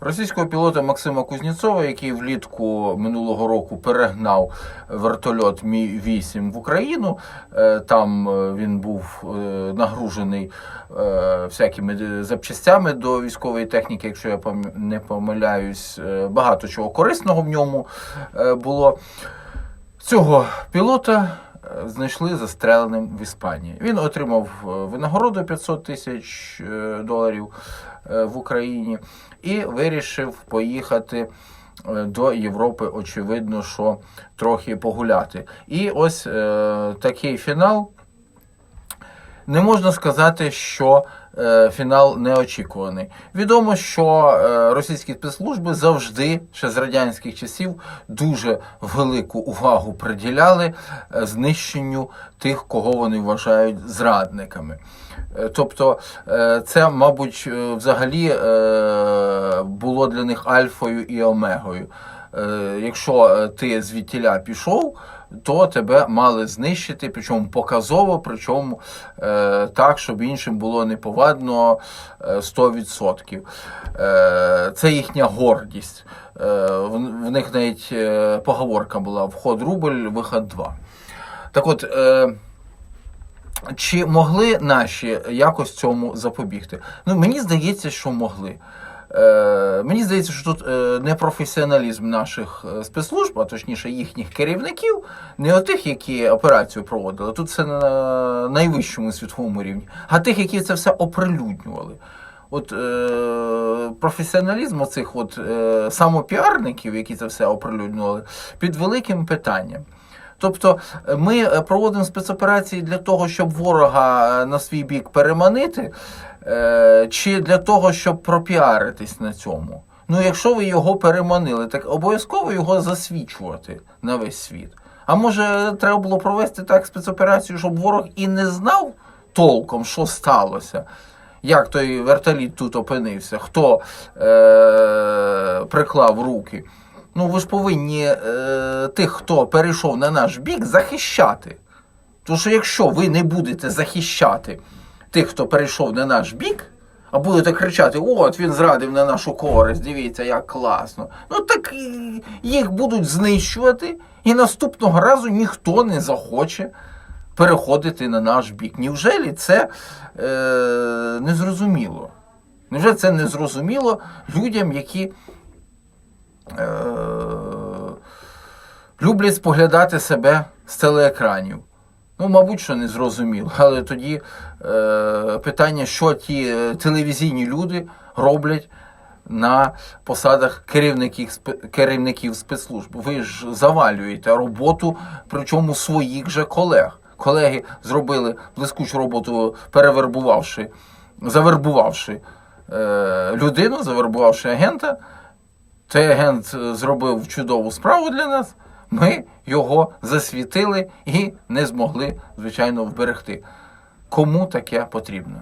Російського пілота Максима Кузнєцова, який влітку минулого року перегнав вертольот Мі 8 в Україну. Е, Там е, він був е, нагружений всякими запчастями до військової техніки, якщо я не помиляюсь. Багато чого корисного в ньому було. Цього пілота знайшли застреленим в Іспанії. Він отримав е, винагороду 500 тисяч е, доларів е, в Україні і вирішив поїхати до Європи, очевидно, що трохи погуляти. І ось е, такий фінал. Не можна сказати, що фінал неочікуваний. Відомо, що е, російські спецслужби завжди, ще з радянських часів, дуже велику увагу приділяли е, знищенню тих, кого вони вважають зрадниками. Е, Тобто, е, це, мабуть, е, взагалі е, було для них альфою і омегою. Е, Якщо е, ти звідтіля пішов, то тебе мали знищити, причому показово, причому е, так, щоб іншим було неповадно е, 100%. Е, це їхня гордість. Е, в, них навіть е, поговорка була: вход рубль, виход два. Так от. Е, чи могли наші якось цьому запобігти? Ну, мені здається, що могли. Е, мені здається, що тут е, непрофесіоналізм наших е, спецслужб, а точніше їхніх керівників, не отих, які операцію проводили, тут це на найвищому світовому рівні, а тих, які це все оприлюднювали. От е, професіоналізм оцих от, е, самопіарників, які це все оприлюднювали, під великим питанням. Тобто е, ми е, проводимо спецоперації для того, щоб ворога е, на свій бік переманити, чи для того, щоб пропіаритись на цьому. Ну, якщо ви його переманили, так обов'язково його засвічувати на весь світ. А може, треба було провести так спецоперацію, щоб ворог і не знав толком, що сталося. Як той вертоліт тут опинився, хто е- приклав руки. Ну, ви ж повинні е, тих, хто перейшов на наш бік, захищати. Тому що якщо ви не будете захищати тих, хто перейшов на наш бік, а будете кричати: от він зрадив на нашу користь, дивіться, як класно. Ну так їх будуть знищувати, і наступного разу ніхто не захоче переходити на наш бік. Невжелі це е, незрозуміло? Невже це незрозуміло людям, які люблять споглядати себе з телеекранів. Ну, мабуть, що не зрозуміло. Але тоді е, питання, що ті е, телевізійні люди роблять на посадах керівників, керівників спецслужб. Ви ж завалюєте роботу, причому своїх же колег. Колеги зробили блискучу роботу, перевербувавши, завербувавши е, людину, завербувавши агента. Цей агент е, зробив чудову справу для нас. Ми його засвітили і не змогли, звичайно, вберегти. Кому таке потрібно?